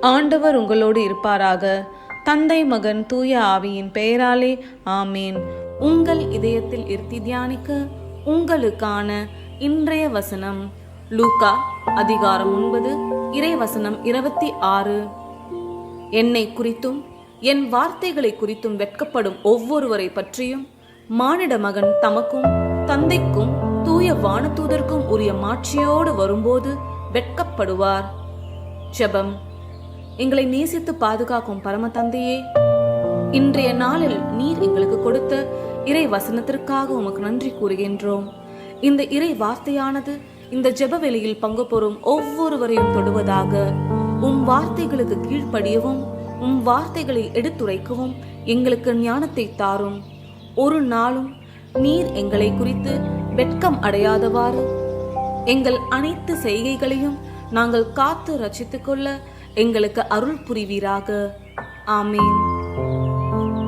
ஆண்டவர் உங்களோடு இருப்பாராக. தந்தை மகன் தூய ஆவியின் பெயராலே ஆமேன். உங்கள் இதயத்தில் இருத்தி தியானிக்க உங்களுக்கான இன்றைய வசனம் லூகா அதிகாரம் ஒன்பது இறை வசனம் இருபத்தி ஆறு. என்னை குறித்தும் என் வார்த்தைகளை குறித்தும் வெட்கப்படும் ஒவ்வொருவரை பற்றியும் மானிட மகன் தமக்கும் தந்தைக்கும் தூய வானதூதர்க்கும் உரிய மாட்சியோடு வரும்போது வெட்கப்படுவார். ஜெபம். எங்களை நேசித்து பாதுகாக்கும் பரம தந்தையே இன்றைய நாளில் நீர் எங்களுக்கு கொடுத்த இறை வசனத்திற்காக உமக்கு நன்றி கூறுகின்றோம். இந்த இறை வார்த்தையானது இந்த ஜெப வெளியில் பங்கு பெறும் ஒவ்வொருவரையும் தொடுவதாக உம் வார்த்தைகளுக்கு கீழ்ப்படியவும் உம் வார்த்தைகளை எடுத்துரைக்கவும் எங்களுக்கு ஞானத்தை தாரும். ஒரு நாளும் நீர் எங்களை குறித்து வெட்கம் அடையாதவாறு எங்கள் அனைத்து செய்கைகளையும் நாங்கள் காத்து ரச்சித்துக்கொள்ள எங்களுக்கு அருள் புரிவீராக. ஆமீன்.